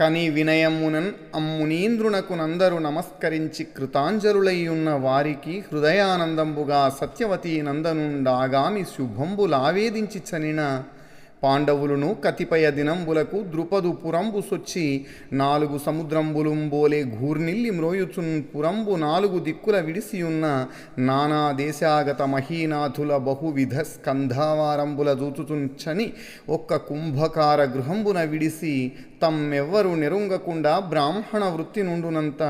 కని వినయమునన్ అమ్మునీంద్రునకు నందరు నమస్కరించి కృతాంజలులయ్యున్న వారికి హృదయానందంబుగా సత్యవతి నందనుండాగామి శుభంబులావేదించి చనిన పాండవులను కతిపయ దినంబులకు ద్రుపదు పురంబు సొచ్చి నాలుగు సముద్రంబులుంబోలే ఘూర్నిల్లి మ్రోయుచున్ పురంబు నాలుగు దిక్కుల విడిసియున్న నానా దేశాగత మహీనాథుల బహువిధ స్కంధావారంబుల దూచుచుంచని ఒక్క కుంభకార గృహంబున విడిసి తమ్మెవ్వరు నెరుంగకుండా బ్రాహ్మణ వృత్తి నుండునంత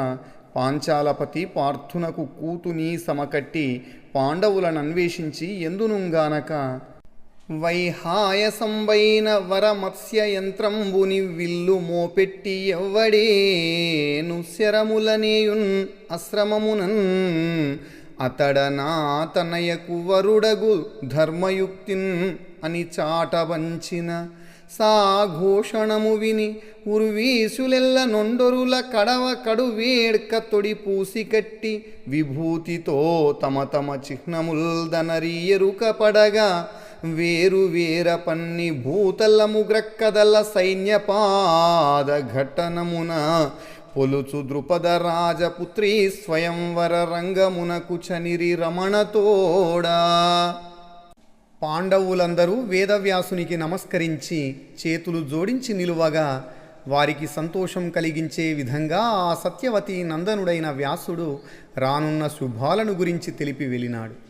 పాంచాలపతి పార్థునకు కూతుని సమకట్టి పాండవులను అన్వేషించి ఎందునుంగానక వైహాయసంబైన వరమత్స్య యంత్రంబుని విల్లు మోపెట్టి ఎవ్వడేను శరములనేయున్ అశ్రమమునన్. అతడ నా తనయకు వరుడగు ధర్మయుక్తిన్ అని చాటవంచిన సాఘోషణము విని ఉర్వీసులెల్ల నొండొరుల కడవ కడు వేడ్క తొడి పూసి కట్టి విభూతితో తమ తమ చిహ్నముల్ దనరీయరుక పడగా వేరు వేర పన్ని భూతలము గ్రక్కదల సైన్యపాద ఘటనమున పొలుచు ద్రుపద రాజపుత్రి స్వయంవర రంగమునకు చనిరి రమణతోడా పాండవులందరూ వేదవ్యాసునికి నమస్కరించి చేతులు జోడించి నిలువగా వారికి సంతోషం కలిగించే విధంగా ఆ సత్యవతి నందనుడైన వ్యాసుడు రానున్న శుభాలను గురించి తెలిపి వెళ్ళినాడు.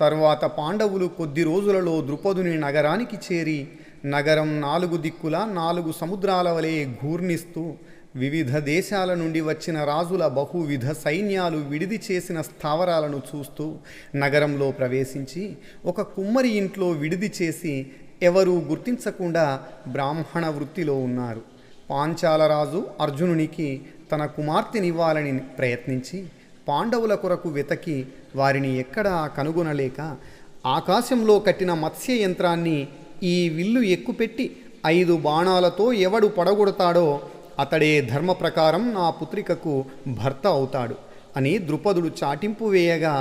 తరువాత పాండవులు కొద్ది రోజులలో ద్రుపదుని నగరానికి చేరి నగరం నాలుగు దిక్కుల నాలుగు సముద్రాల వలె ఘూర్ణిస్తూ వివిధ దేశాల నుండి వచ్చిన రాజుల బహువిధ సైన్యాలు విడిది చేసిన స్థావరాలను చూస్తూ నగరంలో ప్రవేశించి ఒక కుమ్మరి ఇంట్లో విడిది చేసి ఎవరూ గుర్తించకుండా బ్రాహ్మణ వృత్తిలో ఉన్నారు. పాంచాలరాజు అర్జునునికి తన కుమార్తెనివ్వాలని ప్రయత్నించి పాండవుల కొరకు వెతకి వారిని ఎక్కడా కనుగొనలేక ఆకాశంలో కట్టిన మత్స్య యంత్రాన్ని ఈ విల్లు ఎక్కుపెట్టి ఐదు బాణాలతో ఎవడు పడగొడతాడో అతడే ధర్మ ప్రకారం నా పుత్రికకు భర్త అవుతాడు అని ద్రుపదుడు చాటింపు వేయగా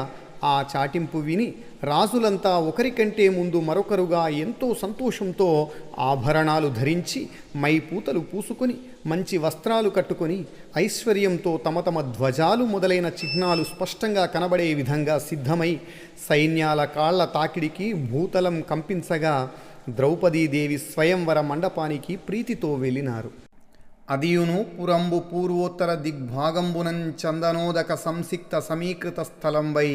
ఆ చాటింపు విని రాజులంతా ఒకరికంటే ముందు మరొకరుగా ఎంతో సంతోషంతో ఆభరణాలు ధరించి మైపూతలు పూసుకొని మంచి వస్త్రాలు కట్టుకొని ఐశ్వర్యంతో తమ తమ ధ్వజాలు మొదలైన చిహ్నాలు స్పష్టంగా కనబడే విధంగా సిద్ధమై సైన్యాల కాళ్ళ తాకిడికి భూతలం కంపించగా ద్రౌపదీదేవి స్వయంవర మండపానికి ప్రీతితో వెళ్ళినారు. అదియును పురంబు పూర్వోత్తర దిగ్భాగంబునం చందనోదక సంసిక్త సమీకృత స్థలంబై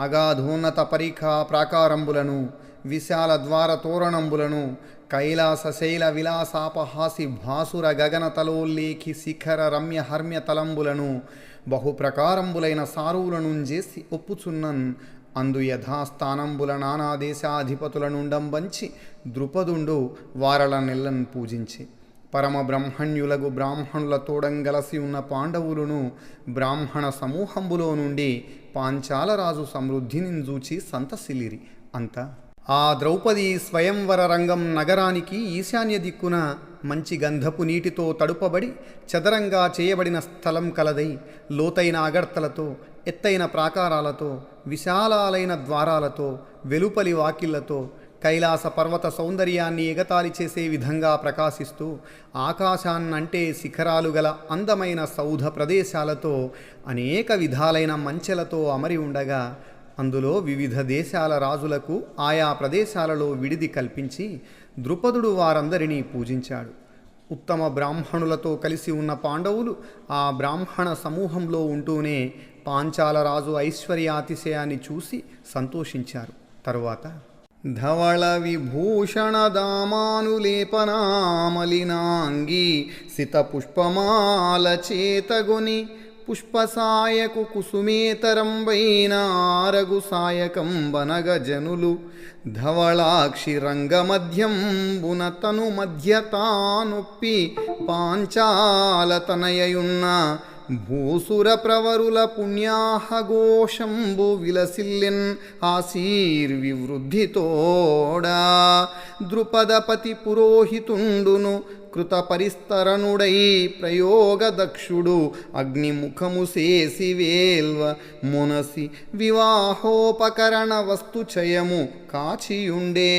అగాధోన్నత పరిఖా ప్రాకారంబులను విశాల ద్వార తోరణంబులను కైలాస శైల విలాసాపహాసి భాసుర గగన తలోల్లేఖి శిఖర రమ్య హర్మ్య తలంబులను బహుప్రకారంబులైన సారువులనుంజేసి ఒప్పుచున్నన్. అందు యథాస్థానంబుల నానా దేశాధిపతుల నుండంబంచి ద్రుపదుండు వారల నెల్లను పూజించి. పరమ బ్రహ్మణ్యులగు బ్రాహ్మణుల తోడంగలసి ఉన్న పాండవులను బ్రాహ్మణ సమూహంబులో నుండి పాంచాలరాజు సమృద్ధిని చూచి సంతసిలిరి. అంత ఆ ద్రౌపది స్వయంవర రంగం నగరానికి ఈశాన్య దిక్కున మంచి గంధపు నీటితో తడుపబడి చదరంగా చేయబడిన స్థలం కలదై లోతైన అగర్తలతో ఎత్తైన ప్రాకారాలతో విశాలాలైన ద్వారాలతో వెలుపలి వాకిళ్ళతో కైలాస పర్వత సౌందర్యాన్ని ఎగతాళి చేసే విధంగా ప్రకాశిస్తూ ఆకాశాన్నంటే శిఖరాలు గల అందమైన సౌధ ప్రదేశాలతో అనేక విధాలైన మంచెలతో అమరి ఉండగా అందులో వివిధ దేశాల రాజులకు ఆయా ప్రదేశాలలో విడిది కల్పించి ద్రుపదుడు వారందరినీ పూజించాడు. ఉత్తమ బ్రాహ్మణులతో కలిసి ఉన్న పాండవులు ఆ బ్రాహ్మణ సమూహంలో ఉంటూనే పాంచాల రాజు ఐశ్వర్యాతిశయాన్ని చూసి సంతోషించారు. తరువాత ధవళ విభూషణ దామానులేపనామలినాంగి సిత పుష్పమాల చేతగొని పుష్పసాయకు కుసుమేతరం వైనారగు సాయకం వనగజనులు ధవళాక్షి రంగమధ్యం బున తను మధ్యతానొప్పి పాంచాల తనయయున్న భూసుర ప్రవరుల పుణ్యాహఘోషంబు విలసిల్లెన్ ఆశీర్వివృద్ధితోడా ద్రుపదపతి పురోహితుండును కృత పరిస్తరణుడై ప్రయోగదక్షుడు అగ్నిముఖము సేసి వేల్వ మునసి వివాహోపకరణ వస్తుచయము కాచియుండే.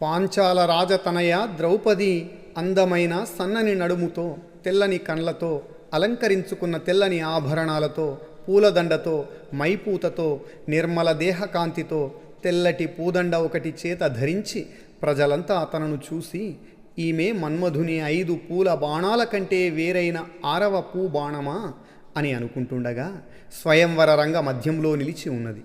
పాంచాల రాజతనయ ద్రౌపది అందమైన సన్నని నడుముతో తెల్లని కండ్లతో అలంకరించుకున్న తెల్లని ఆభరణాలతో పూలదండతో మైపూతతో నిర్మల దేహకాంతితో తెల్లటి పూదండ ఒకటి చేత ధరించి ప్రజలంతా అతనను చూసి ఈమె మన్మధుని ఐదు పూల బాణాల కంటే వేరైన ఆరవ పూ బాణమా? అని అనుకుంటుండగా స్వయంవర రంగ మధ్యంలో నిలిచి ఉన్నది.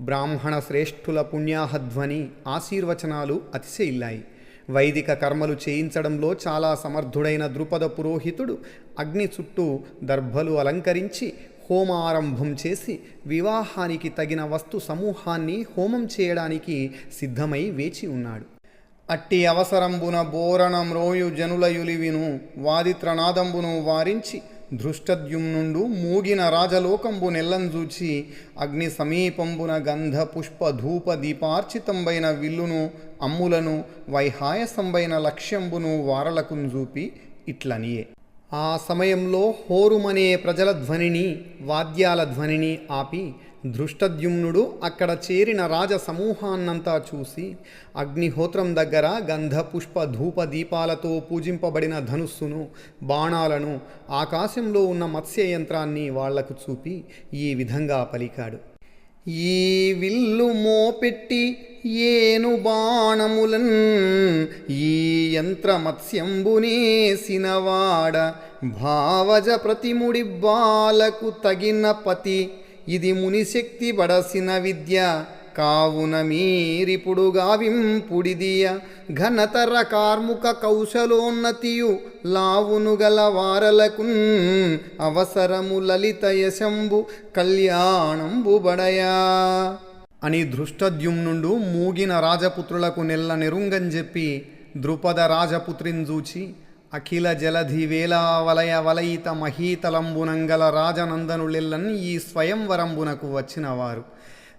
బ్రాహ్మణ శ్రేష్ఠుల పుణ్యాహధ్వని ఆశీర్వచనాలు అతిశయిల్లాయి. వైదిక కర్మలు చేయించడంలో చాలా సమర్థుడైన ద్రుపద పురోహితుడు అగ్ని చుట్టూ దర్భలు అలంకరించి హోమారంభం చేసి వివాహానికి తగిన వస్తు సమూహాన్ని హోమం చేయడానికి సిద్ధమై వేచి ఉన్నాడు. అట్టి అవసరంబున బోరణం రోయు జనులయులివిను వాదిత్రనాదంబును వారించి ధృష్టద్యుమ్నుండు మూగిన రాజలోకంబు నెల్లంజూచి అగ్ని సమీపంబున గంధ పుష్ప ధూప దీపార్చితంబైన విల్లును అమ్ములను వైహాయసంబైన లక్ష్యంబును వారలకున్ చూపి ఇట్లనియే. ఆ సమయంలో హోరుమనే ప్రజల ధ్వనిని వాద్యాల ధ్వనిని ఆపి ధృష్టద్యుమ్నుడు అక్కడ చేరిన రాజ సమూహాన్నంతా చూసి అగ్నిహోత్రం దగ్గర గంధపుష్ప ధూప దీపాలతో పూజింపబడిన ధనుస్సును బాణాలను ఆకాశంలో ఉన్న మత్స్య యంత్రాన్ని వాళ్ళకు చూపి ఈ విధంగా పలికాడు. ఈ విల్లు మోపెట్టి ఏను బాణములన్ ఈ యంత్ర మత్స్యంబునేసినవాడ భావజ ప్రతిముడి బాలకు తగిన పతి. ఇది మునిశక్తి బడసిన విద్య. కావున మీరిప్పుడు గావింపుడిదియ. ఘనతర కార్ముక కౌశలోన్నతియు లావును గల వారలకున్ అవసరము లలిత యశంబు కళ్యాణంబు బడయా. అని ధృష్టద్యుమ్నుండు మూగిన రాజపుత్రులకు నెల్ల నెరుంగంజెప్పి ద్రుపద రాజపుత్రిని చూచి అఖిల జలధి వేలావలయ వలయిత మహీతలంబునంగల రాజనందనులెల్లన్ ఈ స్వయంవరంబునకు వచ్చినవారు.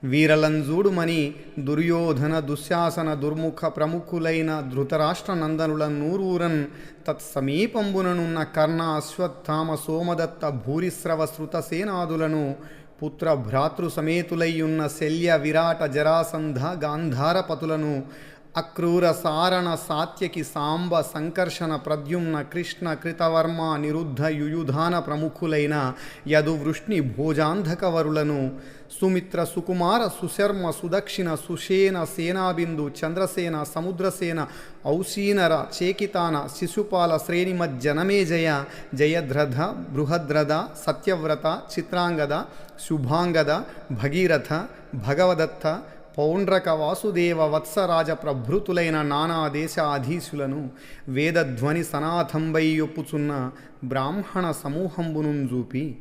వీరలంజూడుమని దుర్యోధన దుశ్శాసన దుర్ముఖ ప్రముఖులైన ధృతరాష్ట్ర నందనుల నూరూరన్ తత్సమీపంబుననున్న కర్ణ అశ్వత్థామ సోమదత్త భూరిస్రవ శృతసేనాదులను పుత్ర భ్రాతృ ఉన్న శల్య విరాట జరాసంధ గాంధారపతులను అక్రూర సారణ సాత్యకి సాంబ సంకర్షణ ప్రద్యుమ్న కృష్ణ కృతవర్మ నిరుద్ధ యుయుధాన ప్రముఖులైన యదువృష్ణి భోజాంధకవరులను సుమిత్ర సుకుమార సుశర్మ సుదక్షిణ సుషేన సేనాబిందు చంద్రసేన సముద్రసేన ఔసీనర చేకితాన శిశుపాల శ్రేణిమజ్జనమేజయ జయధ్రథ బృహద్రథ సత్యవ్రత చిత్రాంగద శుభాంగద భగీరథ భగవదత్త పౌండ్రక వాసుదేవ వత్సరాజ ప్రభృతులైన నానా దేశాధీశులను వేదధ్వని సనాథంబై ఒప్పుచున్న బ్రాహ్మణ సమూహంబును చూపి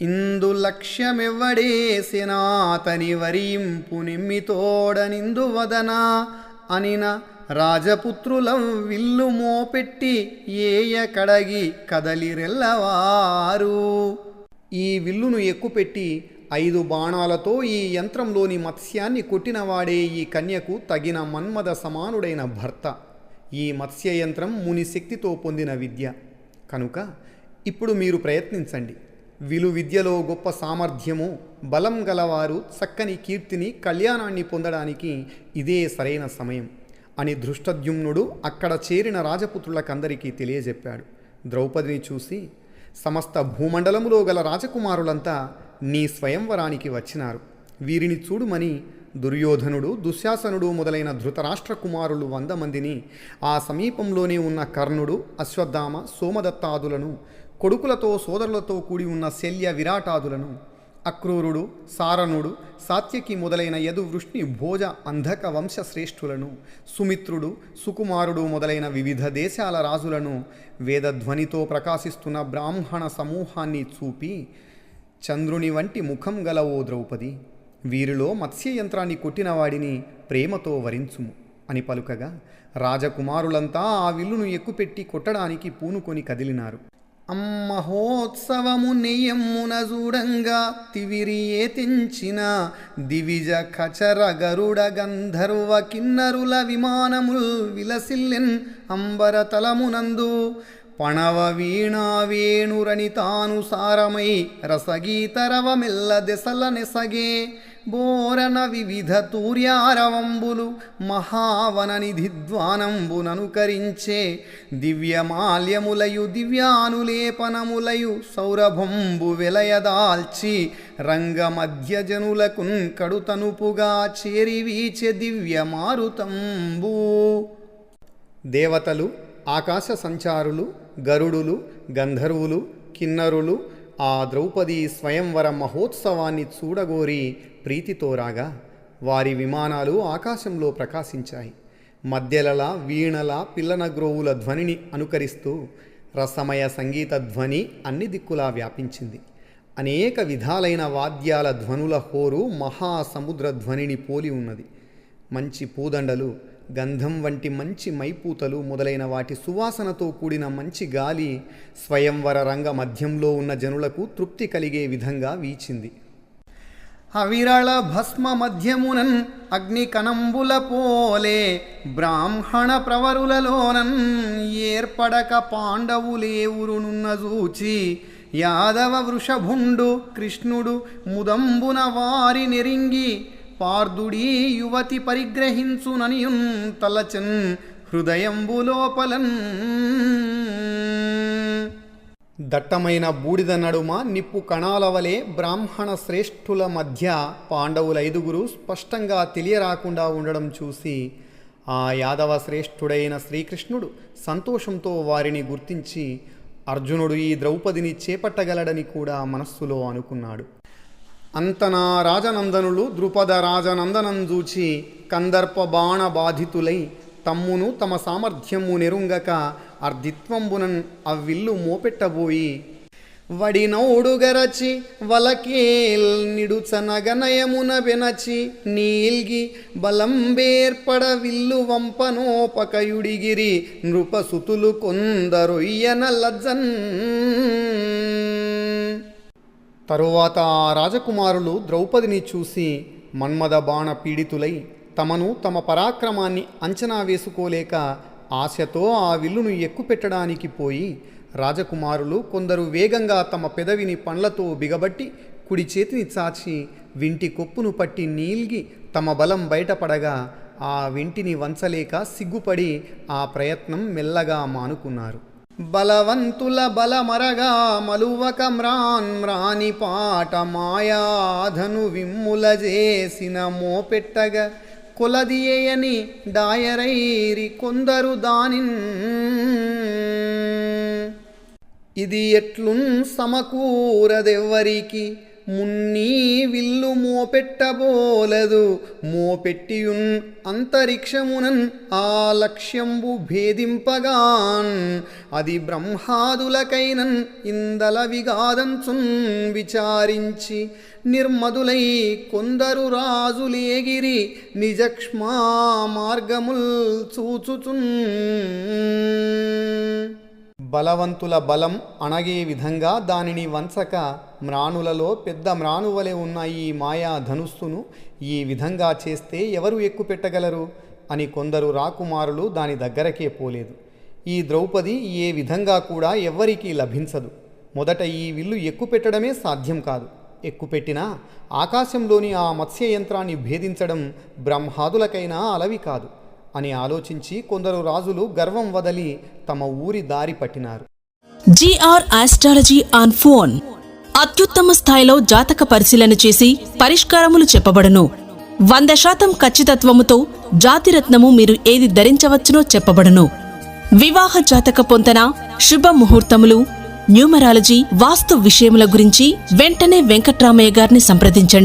ఇందు లక్ష్యమెవ్వడేసినాతని వరింపు నిమ్మితోడనిందు వదనా అనిన రాజపుత్రుల విల్లు మోపెట్టి ఏయ కడగి కదలిరెల్లవారు. ఈ విల్లును ఎక్కుపెట్టి ఐదు బాణాలతో ఈ యంత్రంలోని మత్స్యాన్ని కొట్టినవాడే ఈ కన్యకు తగిన మన్మద సమానుడైన భర్త. ఈ మత్స్య యంత్రం ముని శక్తితో పొందిన విద్య. కనుక ఇప్పుడు మీరు ప్రయత్నించండి. విలు విద్యలో గొప్ప సామర్థ్యము బలం గలవారు చక్కని కీర్తిని కళ్యాణాన్ని పొందడానికి ఇదే సరైన సమయం అని ధృష్టద్యుమ్నుడు అక్కడ చేరిన రాజపుత్రులకందరికీ తెలియజెప్పాడు. ద్రౌపదిని చూసి సమస్త భూమండలములో గల రాజకుమారులంతా నీ స్వయంవరానికి వచ్చినారు. వీరిని చూడుమని దుర్యోధనుడు దుశ్శాసనుడు మొదలైన ధృతరాష్ట్ర కుమారులు వంద మందిని ఆ సమీపంలోనే ఉన్న కర్ణుడు అశ్వత్థామ సోమదత్తాదులను కొడుకులతో సోదరులతో కూడి ఉన్న శల్య విరాటాదులను అక్రూరుడు సారణుడు సాత్యకి మొదలైన యదువృష్ణి భోజ అంధక వంశశ్రేష్ఠులను సుమిత్రుడు సుకుమారుడు మొదలైన వివిధ దేశాల రాజులను వేదధ్వనితో ప్రకాశిస్తున్న బ్రాహ్మణ సమూహాన్ని చూపి చంద్రుని వంటి ముఖం గల ఓ ద్రౌపది వీరిలో మత్స్యయంత్రాన్ని కొట్టిన వాడిని ప్రేమతో వరించుము అని పలుకగా రాజకుమారులంతా ఆ విల్లును ఎక్కుపెట్టి కొట్టడానికి పూనుకొని కదిలినారు. అమ్మహోత్సవము నెయ్యమ్మున చూడంగా తివిరియే తెంచిన దివిజ కచర గరుడ గంధర్వ కిన్నరుల విమానముల్ విలసిల్లెన్ అంబర తలమునందు పణవ వీణా వేణురని తాను సారమై రసగీతరవమెల్ల దెసల నెసగే బోరన వివిధ తూర్యారవంబులు మహావననిధిద్వానంబుననుకరించే దివ్యమాల్యములయు దివ్యానులేపనములయు సౌరభంబు వెలయదాల్చి రంగమధ్యజనులకు కడుతనుపుగా చేరివీచె దివ్యమారుతంబు. దేవతలు ఆకాశ సంచారులు గరుడులు గంధర్వులు కిన్నరులు ఆ ద్రౌపది స్వయంవర మహోత్సవాన్ని చూడగోరి ప్రీతితో రాగా వారి విమానాలు ఆకాశంలో ప్రకాశించాయి. మధ్యలల వీణల పిల్లనగ్రోవుల ధ్వనిని అనుకరిస్తూ రసమయ సంగీత ధ్వని అన్ని దిక్కులా వ్యాపించింది. అనేక విధాలైన వాద్యాల ధ్వనుల హోరు మహాసముద్ర ధ్వనిని పోలి ఉన్నది. మంచి పూదండలు గంధం వంటి మంచి మైపూతలు మొదలైన వాటి సువాసనతో కూడిన మంచి గాలి స్వయంవర రంగ మధ్యంలో ఉన్న జనులకు తృప్తి కలిగే విధంగా వీచింది. అవిరళ భస్మ మధ్యమునన్ అగ్ని కనంబుల పోలే బ్రాహ్మణ ప్రవరులలోనన్ ఏర్పడక పాండవులేవురునున్న చూచి యాదవ వృషభుండు కృష్ణుడు ముదంబున వారి నెరింగి పార్దుడీ యువతి పరిగ్రహించుననియున్ తలచన్ హృదయంబులోపలన్. దట్టమైన బూడిద నడుమ నిప్పు కణాల వలె బ్రాహ్మణ శ్రేష్ఠుల మధ్య పాండవుల ఐదుగురు స్పష్టంగా తెలియరాకుండా ఉండడం చూసి ఆ యాదవ శ్రేష్ఠుడైన శ్రీకృష్ణుడు సంతోషంతో వారిని గుర్తించి అర్జునుడు ఈ ద్రౌపదిని చేపట్టగలడని కూడా మనస్సులో అనుకున్నాడు. అంతనా రాజనందనులు ద్రుపద రాజనందనం చూచి కందర్ప బాణ బాధితులై తమ్మును తమ సామర్థ్యము నెరుంగక అర్ధిత్వంబునన్ అవ్విల్లు మోపెట్టబోయి. వడినౌడుగరచి వలకేల్ నిడుచనగనయమున వెనచి నీల్గి బలంబేర్పడ విల్లు వంపనోపకయుడిగిరి నృపసుతులు కొందరొయ్యన లజ్జన్. తరువాత ఆ రాజకుమారులు ద్రౌపదిని చూసి మన్మద బాణ పీడితులై తమను తమ పరాక్రమాన్ని అంచనా వేసుకోలేక ఆశతో ఆ విల్లును ఎక్కుపెట్టడానికి పోయి రాజకుమారులు కొందరు వేగంగా తమ పెదవిని పండ్లతో బిగబట్టి కుడి చేతిని చాచి వింటి కొప్పును పట్టి నీల్గి తమ బలం బయటపడగా ఆ వింటిని వంచలేక సిగ్గుపడి ఆ ప్రయత్నం మెల్లగా మానుకున్నారు. బలవంతుల బలమరగా మలువక మ్రాన్ మ్రాని పాట మాయాధను విమ్ముల చేసిన మోపెట్టగా కొలదియేయని డాయరైరి కొందరు దానిన్. ఇది ఎట్లున్ సమకూరదెవ్వరికి మున్నీ విల్లు మోపెట్టబోలదు. మోపెట్టియున్ అంతరిక్షమునన్ ఆ లక్ష్యంబు భేదింపగాన్. అది బ్రహ్మాదులకైనన్ ఇందల విగాదంచున్ విచారించి నిర్మదులై కొందరు రాజులేగిరి నిజక్ష్మా మార్గముల్ చూచుచున్. బలవంతుల బలం అణగే విధంగా దానిని వంచక మ్రాణులలో పెద్ద మ్రానువలె ఉన్న ఈ మాయా ధనుస్సును ఈ విధంగా చేస్తే ఎవరు ఎక్కుపెట్టగలరు అని కొందరు రాకుమారులు దాని దగ్గరకే పోలేదు. ఈ ద్రౌపది ఏ విధంగా కూడా ఎవ్వరికీ లభించదు. మొదట ఈ విల్లు ఎక్కుపెట్టడమే సాధ్యం కాదు. ఎక్కుపెట్టినా ఆకాశంలోని ఆ మత్స్య యంత్రాన్ని భేదించడం బ్రహ్మాదులకైనా అలవి కాదు అని ఆలోచించి కొందరు రాజులు గర్వం వదలి తమ ఊరి దారి పట్టినారు. జీఆర్ ఆస్ట్రాలజీ ఆన్ ఫోన్ అత్యుత్తమ స్థాయిలో జాతక పరిశీలన చేసి పరిష్కారములు చెప్పబడును. వంద శాతం ఖచ్చితత్వముతో జాతిరత్నము మీరు ఏది ధరించవచ్చునో చెప్పబడును. వివాహ జాతక పొంతన శుభ ముహూర్తములు న్యూమరాలజీ వాస్తు విషయముల గురించి వెంటనే వెంకట్రామయ్య గారిని సంప్రదించండి.